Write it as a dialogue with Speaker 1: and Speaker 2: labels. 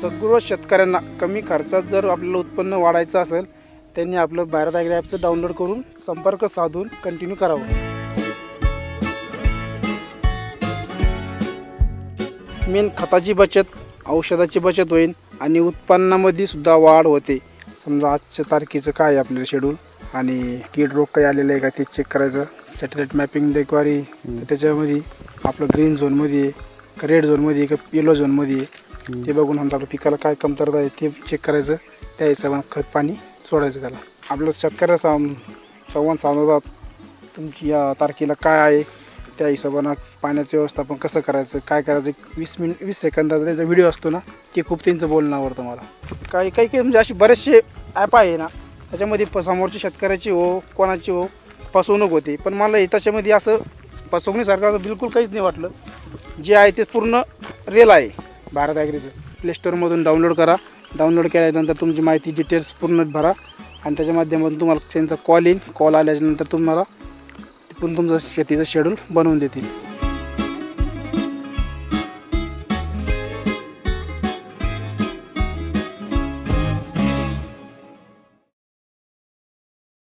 Speaker 1: सगळं शेतकऱ्यांना कमी खर्चात जर आपल्याला उत्पन्न वाढायचं असेल त्यांनी आपलं भारत ॲग्री ॲपचं डाउनलोड करून संपर्क साधून कंटिन्यू करावं. मेन खताची बचत औषधाची बचत होईल आणि उत्पन्नामध्ये सुद्धा वाढ होते. समजा आजच्या तारखेचं काय आहे आपल्याला शेड्यूल आणि कीड रोग काही आलेलं आहे का? ते चेक करायचं. सॅटेलाईट मॅपिंग देखवारी त्याच्यामध्ये आपलं ग्रीन झोनमध्ये का रेड झोनमध्ये का? येलो झोनमध्ये ते बघून समजा लागलो पिकाला काय कमतरता आहे ते चेक करायचं. त्या हिशोबानं खत पाणी सोडायचं त्याला. आपलं शेतकऱ्या सं संवाद साधतात. तुमची या तारखेला काय आहे? त्या हिशोबानं पाण्याचं व्यवस्थापन कसं करायचं? काय करायचं? वीस मिनिट वीस सेकंदाचा त्याचा व्हिडिओ असतो ना ते खूप त्यांचं बोलणं आवडतं मला. काही काही काही म्हणजे असे बरेचसे ॲप आहे ना त्याच्यामध्ये प समोरची शेतकऱ्याची हो कोणाची हो फसवणूक होते. पण मला त्याच्यामध्ये असं फसवणीसारखं असं बिलकुल काहीच नाही वाटलं. जे आहे ते पूर्ण रेल आहे. भारत ॲग्रीचं प्लेस्टोरमधून डाउनलोड करा. डाउनलोड केल्यानंतर तुमची माहिती डिटेल्स पूर्ण भरा. आणि त्याच्या माध्यमातून तुम्हाला त्यांचा कॉल येईल कॉल आल्याच्यानंतर तुम्हाला पण तुमचं शेतीचं शेड्यूल बनवून देतील.